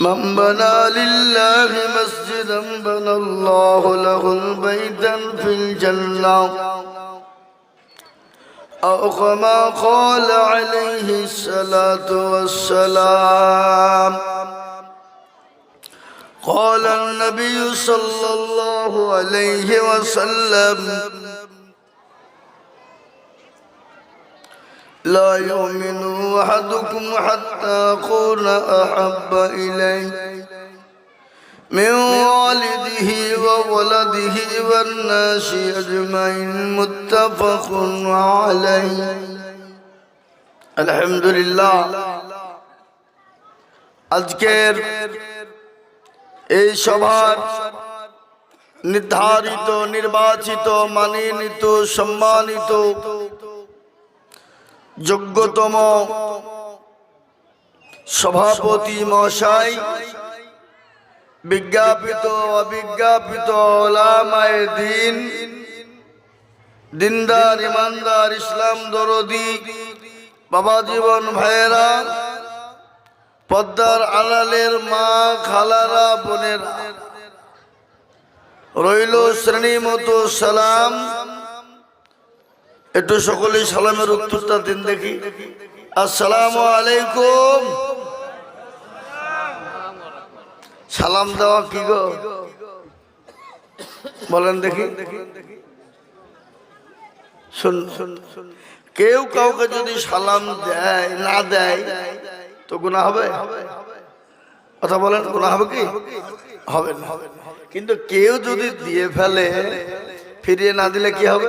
من بنى لله مسجدا بنى الله له بيتا في الجنة. أو كما قال عليه الصلاة والسلام. قال النبي صلى الله عليه وسلم لا يؤمن أحدكم حتى أكون أحب إليه من والده وولده والناس أجمعين متفق عليه الحمد لله আজকের এই সভার নির্ধারিত নির্বাচিত মানিনিত সম্মানিত যোগ্যতম সভাপতি মশাই, বিজ্ঞাপিত, অবিজ্ঞাপিত ওলামায়ে দিন, দিনদার, ইমানদার, ইসলাম দরদি বাবা জীবন ভাইয়েরা, পদ্মার আলালের মা, খালারা, বোনের। রইল শ্রেণি মতো সালাম। একটু সকলেই সালামের উত্তরটা দিন দেখি। আসসালাম আলাইকুম। সালাম দেওয়া কি গো? বলেন দেখি। শুন কেউ কাউকে যদি সালাম দেয়, না দেয়, তো গুণা হবে? কথা বলেন গুণা হবে কি? হবে না। কিন্তু কেউ যদি দিয়ে ফেলে, ফিরিয়ে না দিলে কি হবে?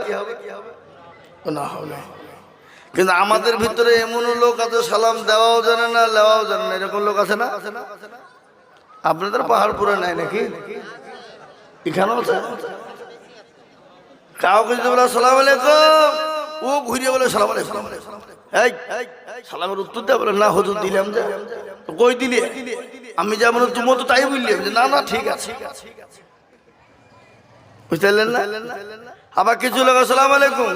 কিন্তু আমাদের ভিতরে এমন লোক আছে, সালাম দেওয়াও জানে না লেওয়াও জানে না। এরকম লোক আছে না? আপনাদের পাহাড়পুরে নাই নাকি? এখানেও আছে? কাউকে যদি বলে, সালাম আলাইকুম, ও ঘুরিয়ে বলে, সালাম আলাইকুম। এই, সালামের উত্তর দেয় বলে, না, হুজুর, দিলাম যে। কই দিলি? আমি যেমন তুমি তো তাই বললি। যে না না, ঠিক আছে। বুঝতে পারলেন না? আবার কিছু লোক আসসালাম আলাইকুম।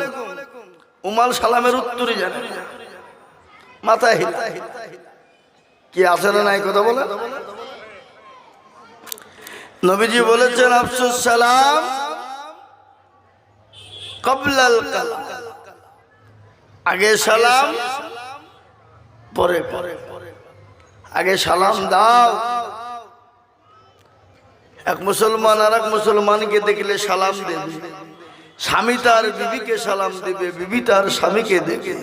উমাল সালামের উত্তরই জানে মাথায় হিলা। কি আছে না নাই কথা বলে? নবীজি বলেছেন, আফসুস, সালাম কবলাল কালাম। আগে সালাম, পরে পরে। আগে সালাম দাও। এক মুসলমান আর এক মুসলমানকে দেখলে সালাম দেবে। স্বামী তার বিবিকে সালাম দেবে, বিবি তার স্বামীকে দেবে।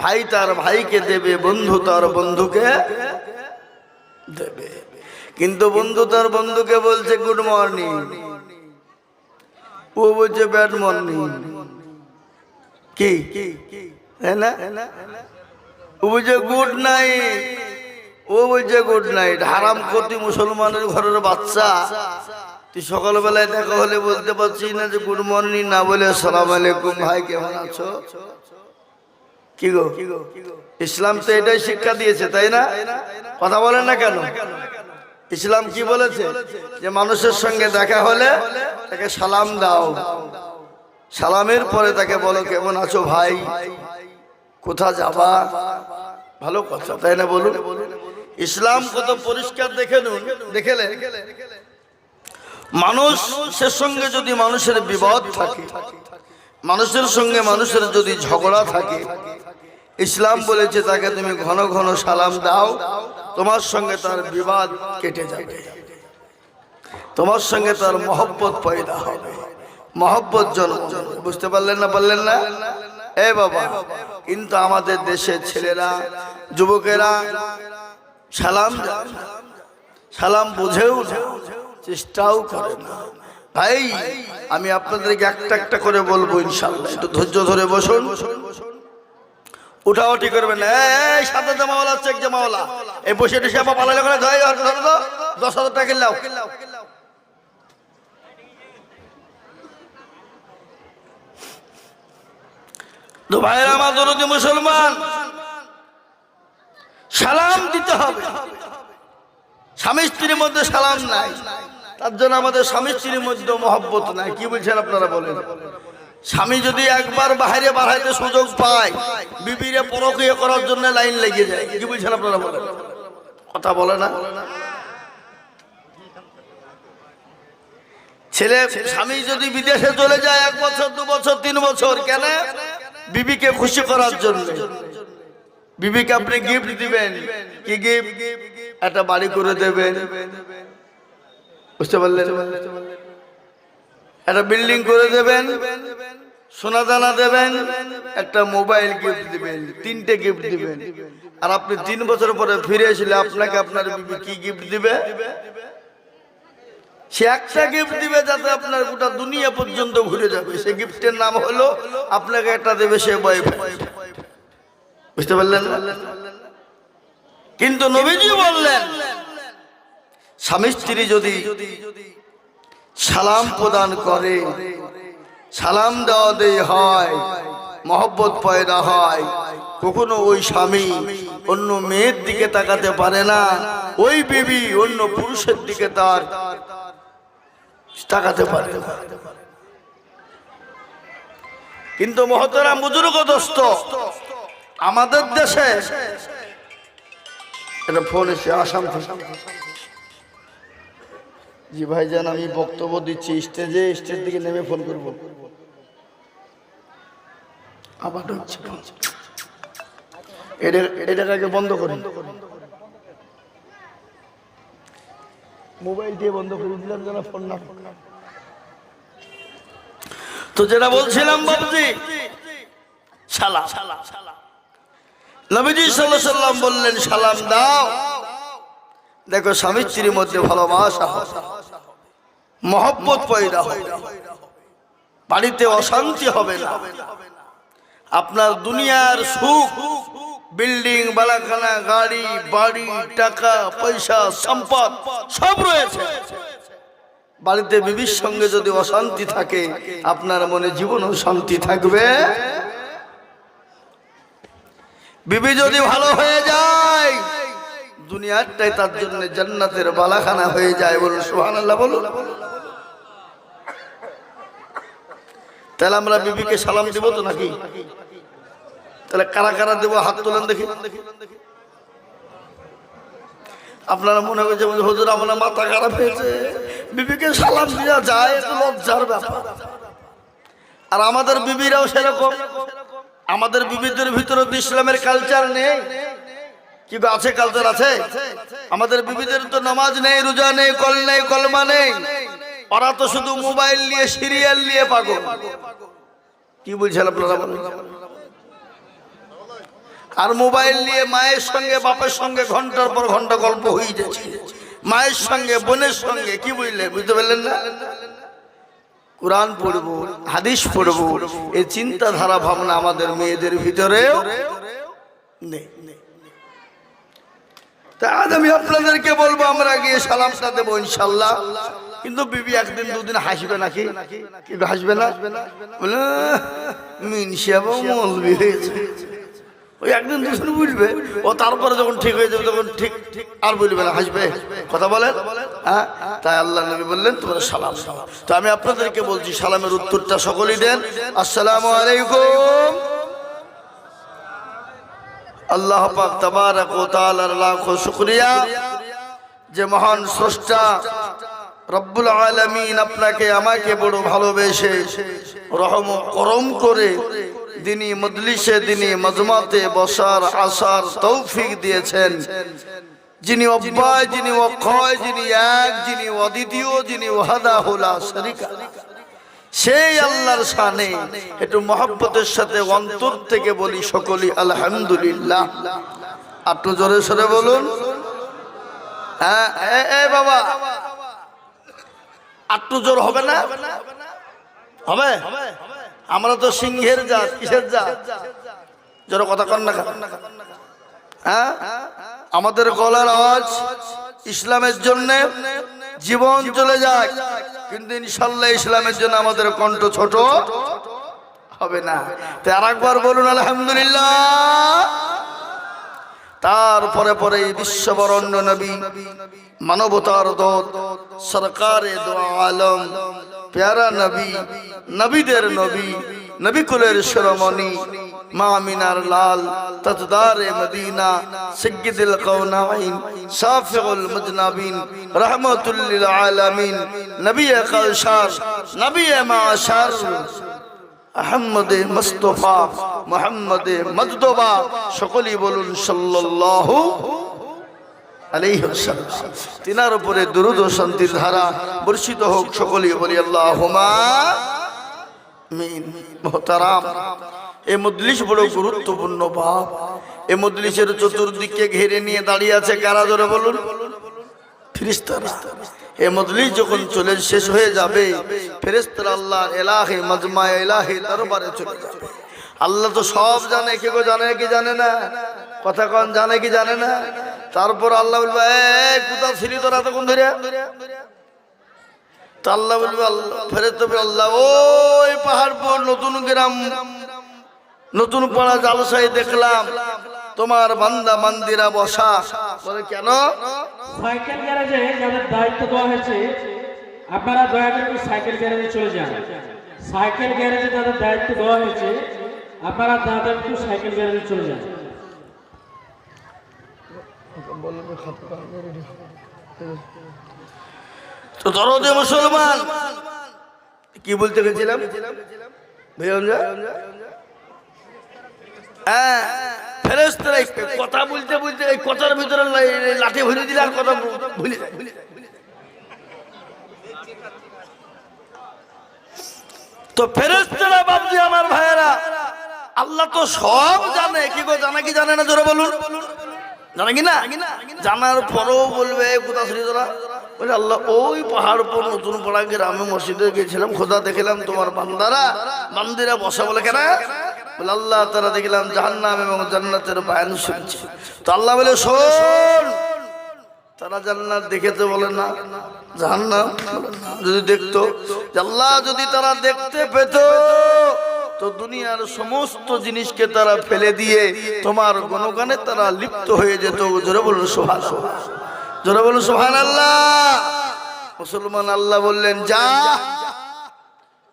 ভাই তার ভাইকে দেবে, বন্ধু তার বন্ধুকে দেবে। কিন্তু বন্ধু তার বন্ধুকে বলছে গুড মর্নিং ও বলছে ব্যাড মর্নিং কি? গুড নাইট ও বলছে গুড নাইট হারাম করতি মুসলমানের ঘরের বাচ্চা। সকালবেলায় দেখা হলে বলতে পারছি না যে গুড মর্নিং, না বলে সালাম আলাইকুম, ভাই কেমন আছো? কি গো? ইসলাম তো এটাই শিক্ষা দিয়েছে, তাই না? কথা বলেন না কেন? ইসলাম কি বলেছে? যে মানুষের সঙ্গে দেখা হলে তাকে সালাম দাও। সালামের পরে তাকে বলো, কেমন আছো ভাই? কোথা যাবা? ভালো কথা, তাই না বলুন? ইসলাম কত পরিষ্কার দেখে নুন দেখেলে মানুষের সঙ্গে যদি মানুষের বিবাদ থাকে, মানুষের সঙ্গে মানুষের যদি ঝগড়া থাকে, ইসলাম বলেছে তাকে তুমি ঘন ঘন সালাম দাও, তোমার সঙ্গে তার বিবাদ কেটে যাবে। তোমার সঙ্গে তার মহব্বত পয়দা হবে। মহব্বত জন্ম বুঝতে পারলেন না পারলেন না? এ বাবা, কিন্তু আমাদের দেশের ছেলেরা, যুবকেরা সালাম সালাম বুঝেও চেষ্টাও করে না ভাই আমি আপনাদেরকে একটা একটা করে বলব ইনশাল্লাহ একটু ধৈর্য ধরে বসুন উঠাউটি করবেন না এই সাথে জামাওয়ালা চেক জামাওয়ালা এই বসে টসে আমার পালালে করে ধরে দশ হাজার টাকা কিনলাও তো ভাইয়ের আমার দরদি মুসলমান সালাম দিতে হবে স্বামী স্ত্রীর মধ্যে সালাম নাই তার জন্য আমাদের স্বামী স্ত্রীর মধ্যে মহব্বত নাই। কি বলছেন আপনারা বলেন? স্বামী যদি একবার বাইরে বাড়াইতে সুযোগ পায়, বিবিরে পরকীয় করার জন্য লাইন লেগে যায়। কি বলছেন আপনারা বলেন? কথা বলে না? ছেলে, স্বামী যদি বিদেশে চলে যায় এক বছর, দু বছর, তিন বছর, কেন? বিবিকে খুশি করার জন্য। বিবিকে আপনি গিফট দিবেন। কি গিফট একটা বাড়ি করে দেবেন। বুঝতে পারলেন? একটা বিল্ডিং করে দেবেন, সোনা দানা দেবেন, একটা মোবাইল গিফট দিবেন, তিনটে গিফট দিবেন। আর আপনি তিন বছর পরে ফিরে এসলে আপনাকে আপনার কি গিফট দিবে? সে একটা গিফট দিবে যাতে আপনার গোটা দুনিয়া পর্যন্ত ঘুরে যাবে। সে গিফটের নাম হলো, আপনাকে একটা দেবে সে বয়ফ্রেন্ড বুঝতে পারলেন? কিন্তু নবীজি বললেন স্বামী স্ত্রী যদি সালাম প্রদান করে, সালাম দেওয়া দেয় হয়, মহব্বত পয়দা হয়, কখনো ওই স্বামী অন্য মেয়ের দিকে তাকাতে পারে না, ওই বেবি অন্য পুরুষের দিকে তার তাকাতে পারে। কিন্তু মহতরা বুজুর্গ দোস্ত, আমাদের দেশে, এটা ফোন এসে আসাম জি ভাইজান, আমি বক্তব্য দিচ্ছি। স্টেজে স্টেজ দিকে নেমে ফোন করব। বন্ধ মোবাইল দিয়ে বন্ধ করে যেন ফোন না তো যেটা বলছিলাম সাল্লাম বললেন, সালাম দাও। দেখো, স্বামী স্ত্রীর মধ্যে ভালোবাসা। মহব্বত পয়দা হবে। বাড়িতে অশান্তি হবে না। আপনার দুনিয়ার সুখ, বিল্ডিং, বালাখানা, গাড়ি, বাড়ি, টাকা, পয়সা, সম্পদ, সব রয়েছে। বাড়িতে বিবির সঙ্গে যদি অশান্তি থাকে, আপনার মনে জীবনও শান্তি থাকবে। বিবি যদি ভালো হয়ে যায় দুনিয়াটাই তার জন্য জান্নাতের বালাখানা হয়ে যায় বলুন, সুবহানাল্লাহ বলুন। তাহলে আমরা বিবিকে সালাম দিব তো নাকি? তাহলে কারা কারা দেবো? হাত তোলেন দেখি। আপনারা মনে করছে হুজুর আপনার মাথা খারাপ হয়েছে। বিবিকে সালাম দেওয়া যায় লজ্জার ব্যাপার। আর আমাদের বিবিরাও সেরকম। আমাদের বিবিদের ভিতরে ইসলামের কালচার নেই। কি আছে, কালচার আছে। আমাদের বিবিদের তো নামাজ নেই, রোজা নেই, কল নেই, কলমা নেই। ওরা তো শুধু মোবাইল নিয়ে, সিরিয়াল নিয়ে পাগল। কি বলছেন আপনারা আর মোবাইল নিয়ে মায়ের সঙ্গে, বাপের সঙ্গে ঘণ্টার পর ঘণ্টা গল্প হয়ে যাচ্ছে। মায়ের সঙ্গে, বোনের সঙ্গে, কি বুঝলে বুঝতে পারলেন না? কোরআন পড়ব, হাদিস পড়ব, এই চিন্তাধারা, ভাবনা আমাদের মেয়েদের ভিতরেও নেই। তা আজ আমি আপনাদেরকে বলব, আমরা গিয়ে সালামটা দেবো ইনশাল্লাহ। কিন্তু বিবি একদিন, দুদিন হাসবে নাকি? কিন্তু হাসবে না? বলে মিনসিয়া মলবি হয়েছে ওই একদিন দুদিন বুঝবে। ও তারপরে যখন ঠিক হয়ে যাবে, তখন ঠিক ঠিক আর বলবে না, হাসবে। কথা বলেন? হ্যাঁ? তাই আল্লাহ নবী বললেন, তোমরা সালাম। তো আমি আপনাদেরকে বলছি, সালামের উত্তরটা সকলেই দেন। আসসালামু আলাইকুম। আল্লাহ পাক তাবারাক ও তাআলার লাখ শুকরিয়া। যে মহান স্রষ্টা রব্বুল আলামিন আপনাকে, আমাকে বড় ভালোবেসে রহম করম করে দিনী মজলিসে, দিনী মজমাতে বসার আসার তৌফিক দিয়েছেন। যিনি অব্যয় যিনি অক্ষয়, যিনি এক, যিনি অদ্বিতীয়, যিনি ওয়াহাদা হুলা শরিকা। সেই আল্লাহর শানে একটু মহব্বতের সাথে অন্তর থেকে বলি সকলি আলহামদুলিল্লাহ। একটু জোরে সরে বলুন। হ্যাঁ বাবা। একটু জোর হবে না? হবে? আমরা তো সিংহের জাত, কিসের জাত? জোরে কথা কন না হ্যাঁ? আমাদের গলার আওয়াজ ইসলামের জন্য জীবন চলে যায় কিন্তু ইনশাল্লাহ ইসলামের জন্য আমাদের কণ্ঠ ছোট হবে না। তো আর একবার বলুন, আলহামদুলিল্লাহ। তারপরে পরে বিশ্ববরণ্য নবী, মানবতার দত, সরকারে আলম, পেয়ারা নবী, নবীদের নবী নবী কুলের শিরোমণি মা মিনার লাল তজদার মদিনা সৈয়দুল কৌনাইন শাফিউল মুজনাবিন রহমতুল্লিল আলামিন নবী কৌশার নবী মাশার আহমদ মুস্তফা মোহাম্মদ মজদবা সকলেই বলুন সাল্লাল্লাহু আলাইহি তিনার উপরে দুরুদ ও শান্তির ধারা বর্ষিত হোক, সকলেই বলি আল্লাহুমা আমিন। এই মজলিস বড় গুরুত্বপূর্ণ বাপ এই মজলিসের চতুর্দিকে ঘিরে নিয়ে দাঁড়িয়ে আছে কারা ধরে বলুন? এ যখন চলে শেষ হয়ে যাবে আল্লাহ মজমা চলে যাবে। আল্লাহ তো সব জানে, কে গো জানে, কি জানে না? কথা জানে, কি জানে না? তারপর আল্লাহ এতক্ষণ ধরে? আল্লাহ বলবে, আল্লাহ ওই পাহাড়পুর নতুন গ্রাম নতুন পাড়া জালসাই দেখলাম তোমার বান্দা মান্দিরা বসা। বলে কেন? সাইকেল গ্যারেজে যাদের দায়িত্ব দেওয়া হয়েছে আপনারা দয়া করে সাইকেল গ্যারেজে চলে যান। সাইকেল গ্যারেজে যাদের দায়িত্ব দেওয়া হয়েছে আপনারা তাদের একটু সাইকেল গ্যারেজে চলে যান। তো দরদে মুসলমান। কি বলতে গেছিলাম? বুঝলাম? হ্যাঁ ফেরেশতারা কথা বলতে বলতে এই কথার ভিতরে লাঠি ভরে দিলে আর কথা ভুলে তো ফেরেশতারা বাবজি আমার ভাইয়েরা, আল্লাহ তো সব জানে। কি গো, জানে কি জানে না, জোরে বলুন। জানে কি না? জানার পরেও বলবে, কোথা ছিল তোরা? বলে, আল্লাহ, ওই পাহাড় উপর, নতুন পাড়া গ্রামে মসজিদে গেছিলাম। খোদা দেখলাম তোমার বান্দারা বান্দিরা বসা বলে, কেন? বলে, আল্লাহ তারা দেখলাম জাহান্নাম এবং জান্নাতের বায়ান শুনছে। তো আল্লাহ বলে, শোন, তারা জান্নাত দেখে তো বলে না, জাহান্নাম যদি দেখতো আল্লাহ যদি তারা দেখতে পেত, তো দুনিয়ার সমস্ত জিনিসকে তারা ফেলে দিয়ে তোমার গণগানে তারা লিপ্ত হয়ে যেত। জোরে বলুন সোহান জোরে বলুন সোহান আল্লাহ মুসলমান আল্লাহ বললেন, যা,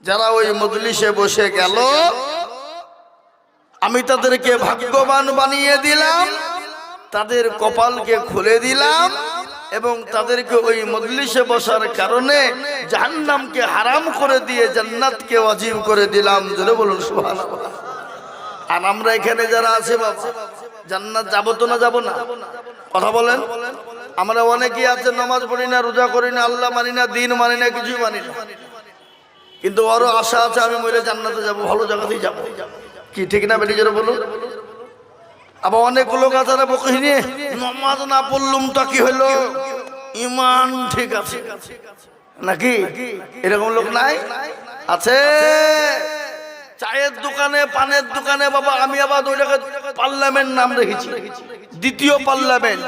যারা ওই মজলিসে বসে গেল আমি তাদেরকে ভাগ্যবান বানিয়ে দিলাম, তাদের কপালকে খুলে দিলাম এবং তাদেরকে ওই মজলিসে বসার কারণে জাহান্নামকে হারাম করে দিয়ে জান্নাতকে অজীব করে দিলাম। জোরে বলুন, সুবহানাল্লাহ। আর আমরা এখানে যারা আছে জান্নাত যাব তো না যাব না? কথা বলেন। আমরা অনেকেই আছে, নামাজ পড়ি না, রোজা করি না, আল্লাহ মানি না, দিন মানি না, কিছুই মানি না। কিন্তু আরও আশা আছে, আমি মরে জান্নাতে যাব, ভালো জায়গাতেই যাব। কি ঠিক না বেটি জোরে বলুন? আবার অনেক লোক আছে না বকি নিয়ে? নমাজ না পড়লুম তো কি হলো? ইমান ঠিক আছে। নাকি? এরকম লোক নাই? আছে? চায়ের দোকানে, পানের দোকানে, বাবা, আমি আবার ওই জায়গায় পার্লামেন্ট নাম রেখেছি। দ্বিতীয় পার্লামেন্ট।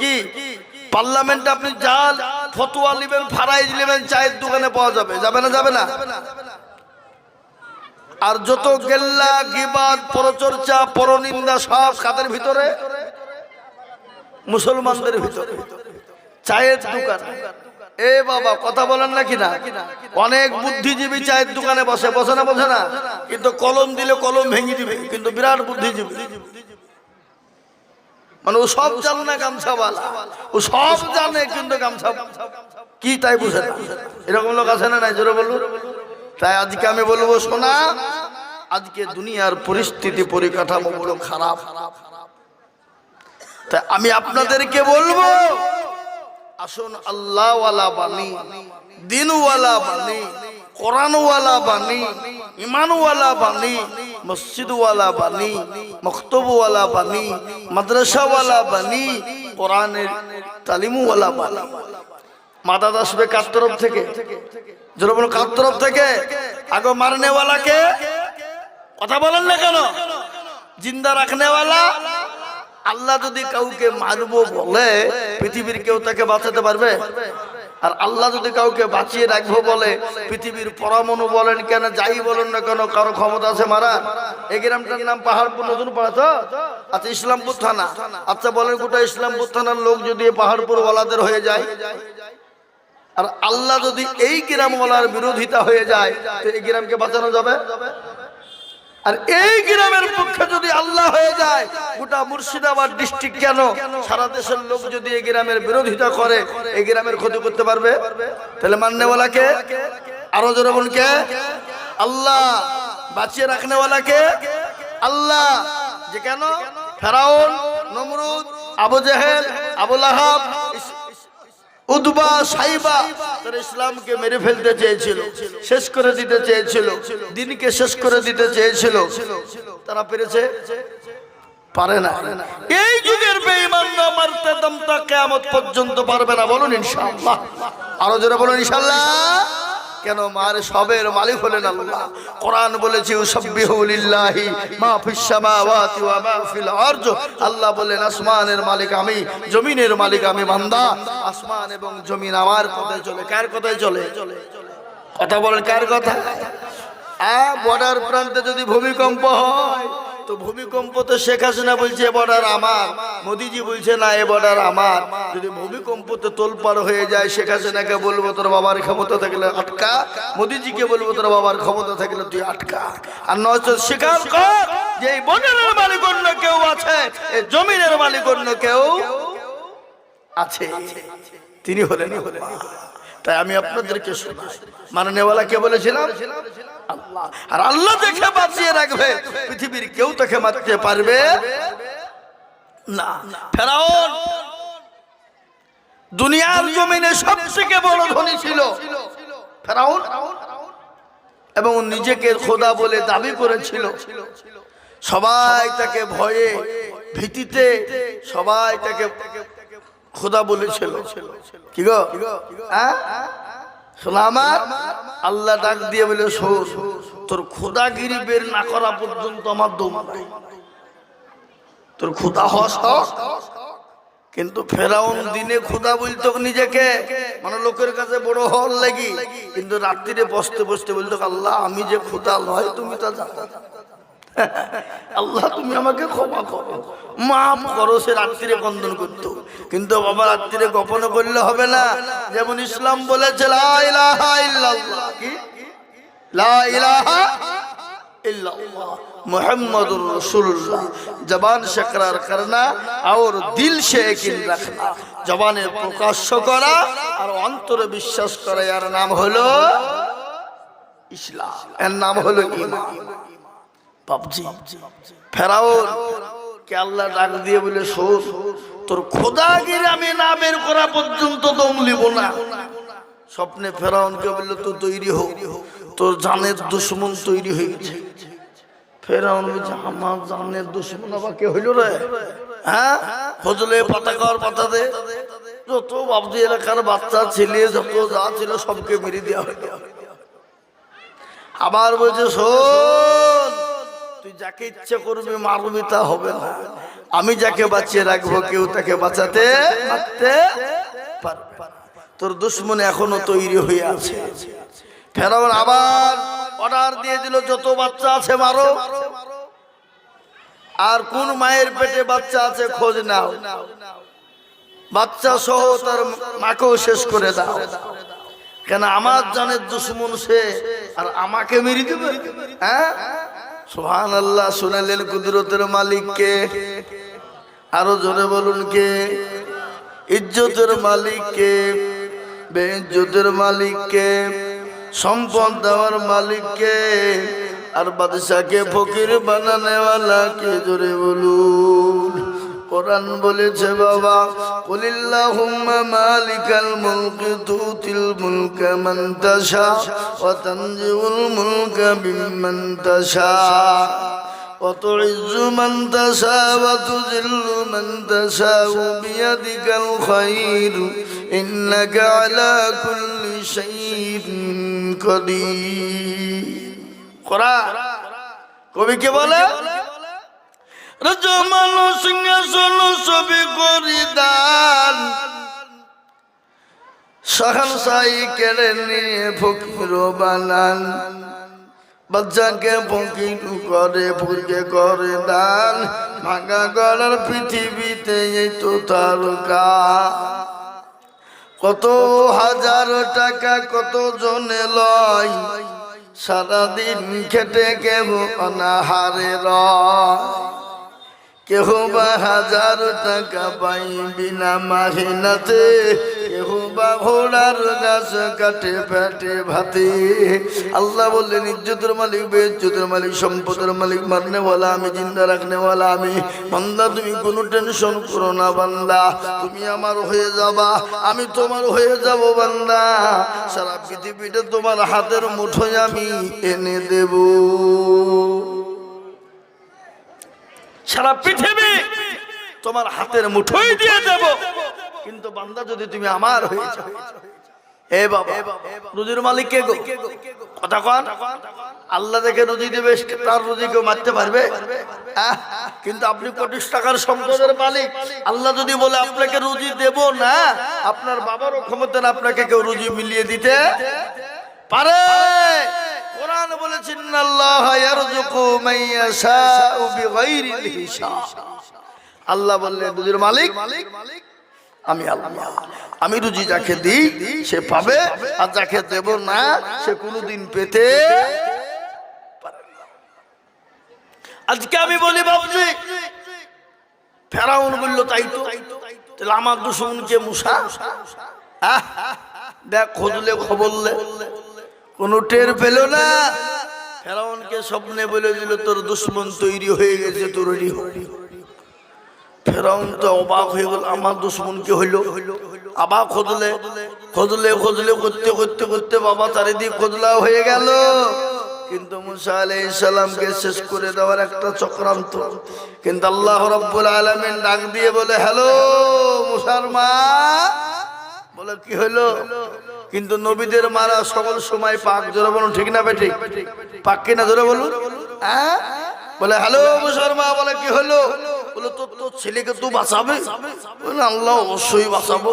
কি? পার্লামেন্টে আপনি যা ফতোয়া নেবেন, ফারাইজ নেবেন, চায়ের দোকানে পাওয়া যাবে। যাবে না যাবে না? আর যত গেল্লা, গিবাদ, পরচর্চা, পরনিন্দা সব খাতের ভিতরে, মুসলমানদের ভিতরে। চায়ের দোকান। এ বাবা, কথা বলেন না অনেক বুদ্ধিজীবী চায়ের দোকানে বসে। বসে না বসে না? কিন্তু কলম দিলে কলম ভেঙে দিবে। কিন্তু বিরাট বুদ্ধিজীবী। মানে ও সব জানে না গামছাওয়ালা। ও সব জানে, কিন্তু গামছা কি তাই বুঝে এরকম লোক আছে না নাই? জোরে বলুন। তাই আজকে আমি বলব, শোনা আজকে দুনিয়ার পরিস্থিতি পরিকাঠামো বড় খারাপ। তাই আমি আপনাদেরকে বলব, আসুন আল্লাহওয়ালা বানি দিনওয়ালা বানি কোরআনওয়ালা বানি ইমানওয়ালা বানি মসজিদওয়ালা বানি মক্তবওয়ালা বানি মাদ্রাসাওয়ালা বানি কোরআনের তালিমওয়ালা বানি মাদাদ আসবে কার তরফ থেকে? জোরে বলুন, কার তরফ থেকে? আগে মারনেওয়ালাকে? কথা বলেন না কেন? জিন্দা রাখনেওয়ালা আল্লাহ যদি কাউকে মারবো বলে, পৃথিবীর কেউ তাকে বাঁচাতে পারবে? আর আল্লাহ যদি কাউকে বাঁচিয়ে রাখব বলে, পৃথিবীর পরমাণু বলেন কেন, যাই বলেন না কেন, কারও ক্ষমতা আছে মারা এই গ্রামটার নাম পাহাড়পুর নতুন পাড়া তো? আচ্ছা ইসলামপুর থানা। আচ্ছা বলেন গোটা ইসলামপুর থানার লোক যদি পাহাড়পুর ওয়ালাদের হয়ে যায়? আর আল্লাহ যদি এই গ্রামওয়ালার বিরোধিতা হয়ে যায়, তো এই গ্রামকে বাঁচানো যাবে? আর এই গ্রামের পক্ষে যদি আল্লাহ হয়ে যায়, গোটা মুর্শিদাবাদ ডিস্ট্রিক্ট কেন? সারা দেশের লোক যদি এই গ্রামের বিরোধিতা করে, এই গ্রামের ক্ষতি করতে পারবে? তাহলে মান্যওয়ালাকে আরও জোরে বলুন কে? আল্লাহ বাঁচিয়ে রাখনেওয়ালাকে, আল্লাহ যে কেন? ফেরাউন, নমরুদ, আবু জেহেল আবুল আহাব উদ্বা সাইবা তারা ইসলামকে মেরে ফেলতে চেয়েছিল, শেষ করে দিতে চেয়েছিল, দিনকে শেষ করে দিতে চেয়েছিল। তারা পেরেছে? পারে না। এই যুগের বেঈমান না মারতে দম তা কিয়ামত পর্যন্ত পারবে না, বলুন ইনশাআল্লাহ। আরও জোরে বলুন ইনশাআল্লাহ। কেন মার সবের মালিক হলেন আল্লাহ? কোরআন বলেছে আল্লাহ বলেন আসমানের মালিক আমি, জমিনের মালিক আমি বান্দা। আসমান এবং জমিন আমার কথায় চলে। কার কথায় চলে? চলে কথা বলেন কার কথা? বর্ডার প্রান্তে যদি ভূমিকম্প হয় তো ভূমিকম্প তো শেখ হাসিনা বলছে বর্ডার আমার। মোদিজি বলছে, না, এ বর্ডার আমার। যদি ভূমিকম্পতে তোলপাড় হয়ে যায়, শেখ হাসিনাকে বলব, তোর বাবার ক্ষমতা থাকলে আটকা। মোদিজিকে বলব, তোর বাবার ক্ষমতা থাকলে তুই আটকা। আর নয়তো স্বীকার কর যে এই বর্ডারের মালিক অন্য কেউ আছে, এই জমিনের মালিক অন্য কেউ আছে। তিনি হলেন। তাই আমি আপনাদেরকে শোনাই। মাননেওয়ালা কে বলেছিলাম আর আল্লাহ দেখে বাঁচিয়ে রাখবে। পৃথিবীর কেউ তাকে মারতে পারবে? না। ফেরাউন, দুনিয়ার জমিনে সব থেকে বড় ধনী ছিল। এবং নিজেকে খোদা বলে দাবি করেছিল। সবাই তাকে ভয়ে ভীতিতে সবাই তাকে খোদা বলেছিল। কি গো? হ্যাঁ? আল্লাহ ডাক দিয়ে বলে, শোন, তোর খোদাগিরি বের না করা পর্যন্ত আমার দৌমা তোর খোদা হস। কিন্তু ফেরাউন দিনে খোদা বলতো নিজেকে মানে লোকের কাছে বড় হল লাগি। কিন্তু রাত্রিরে বসতে বসতে বলতো, আল্লাহ, আমি যে খুদা নয় তুমি তা জানো। আল্লাহ, তুমি আমাকে ক্ষমা করো। মাফ করো, সে রাত্রিরে কন্দন করতো। কিন্তু বাবা রাত্রিরে গোপন করলে হবে না। যেমন ইসলাম বলেছে মোহাম্মদুর রসুল্লাহ জবান শেখরার করনা আর দিল সে একিন রাখনা প্রকাশ্য করা আর অন্তরে বিশ্বাস করা। এর নাম হলো ইসলাম। এর নাম হলো ইমান পাবজি। ফেরাউন, কে ডাক দিয়ে তোর আমি না বের করা পর্যন্ত দম লিব না। স্বপ্নে ফেরাউনকে বলল, তো তৈরি হোক, তোর জানের দুশ্মন তৈরি হয়ে গেছে। ফেরাউন বলছে, আমার জানের দুশ্মন আবার কে হইল রে? হ্যাঁ? ফজলে পাতা খাওয়ার পাতা দে। যত বাবজি এলাকার বাচ্চা, ছেলে, যত যা ছিল সবকে মেরে দেওয়া হইল আবার বলছে, শোন তুই যাকে ইচ্ছা করবি মারবি, তা হবে না। আমি যাকে বাঁচিয়ে রাখব, কেউ তাকে বাঁচাতে পারতে তোর দুশ্মন এখনও তৈরি হয়ে আছে। ফেরাউন আবার অর্ডার দিয়ে দিল, যত বাচ্চা আছে মারো। আর কোন মায়ের পেটে বাচ্চা আছে খোঁজ নাও। বাচ্চা সহ তার মাকেও শেষ করে দাও। কেন আমার জানের দুশ্মন সে, আর আমাকে মেরে দেবে? হ্যাঁ? সোহান আল্লাহ শুনালেন কুদরতের মালিককে। আরও জোরে বলুন কে? ইজ্জতের মালিককে, বেইজ্জতের মালিককে, সম্পদ দেওয়ার মালিককে, আর বাদশাকে ফকির বানানেওয়ালাকে বলুন। কোরআন বলেছে বাবা কুলিল্লাহুম্মা মালিকাল মুলকি তুতিল মুলকা মান তাশা ওয়া তানজিউল মুলকা বিম্মান তাশা وتعز من تشاء وتذل من تشاء بيدك الخير إنك على كل شيء قدير قرآن কবি কে বলে রজমান সিংহাসন ছবি করি দান। সহন সাই কেড়ে নিয়ে ফকির বানান। বাচ্চাকে ফকির করে, ফুলকে করে দান। ভাঙা গড়ার পৃথিবীতে এই তো তারকা। কত হাজার টাকা, কত জনে লয়। সারাদিন খেটে কেহ অনাহারে রয়। কেহ বা হাজার টাকা পাই বিনা মাহিনাতে, কেহ বা ঘোড়ার গাছ কাটে পেটে ভাতে। আল্লাহ বললেন, ইজ্জতের মালিক বেজ্জতের মালিক, সম্পদের মালিক মারনে বলা আমি, জিন্দা রাখনে বলা আমি। বান্দা, তুমি কোনো টেনশন করো না বান্দা, তুমি আমার হয়ে যাবা, আমি তোমার হয়ে যাব বান্দা। সারা পৃথিবীটা তোমার হাতের মুঠোয় আমি এনে দেবো। সারা পৃথিবী তোমার হাতের মুঠোই দিয়ে দেব। কিন্তু বান্দা, যদি তুমি আমার হয়ে যাও, এ বাবা, রুজির মালিক কে গো? কথা কন। আল্লাহ দেখে রুজি দেবে তার রুজি কেউ মারতে পারবে। কিন্তু আপনি কোটি টাকার সম্পদের মালিক। আল্লাহ যদি বলে, আপনাকে রুজি দেব না, আপনার বাবারও ক্ষমতা আপনাকে কেউ রুজি মিলিয়ে দিতে পারে। কোরআন বলেছেন আল্লাহ ইয়ারযুকু মান ইয়াশাউ বিগাইরি হিসাব। আল্লাহ বললেন রুজির মালিক, আমি আল্লাহ। আমি রুজি যাকে দিই, সে পাবে, আর যাকে দেব না, সে কোনোদিন পেতে আজকে আমি বলি, বাবুজি, ফেরাউন বলল, তাই তো, তাহলে আমার দুশ্মনকে মুসা? দেখ, খোঁজলে খবরলে কোনো টের পেল না। ফেরাউনকে স্বপ্নে বলে দিল, তোর দুশ্মন তৈরি হয়ে গেছে, তোর ফেরাউন তো অবাক হয়ে গেল, আমার দুশ্মন কি হইল? আবার খোঁজলে খোঁজলে খোঁজলে করতে করতে করতে বাবা চারিদিক খোঁজলা হয়ে গেল। কিন্তু মুসা আলাইহিস সালামকে শেষ করে দেওয়ার একটা চক্রান্ত। কিন্তু আল্লাহ রাব্বুল আলামিন ডাক দিয়ে বলে, হ্যালো মুসার মা বলে, কি হলো কিন্তু নবীদের মারা সকল সময় পাক জোরে বলুন, ঠিক না বেঠিক? পাক কিনা জোরে বলুন? হ্যাঁ? বলে, হ্যালো শর্মা বলে, কি হলো? বলে, তোর তোর ছেলেকে তুই বাঁচাবে। আল্লাহ অবশ্যই বাঁচাবো।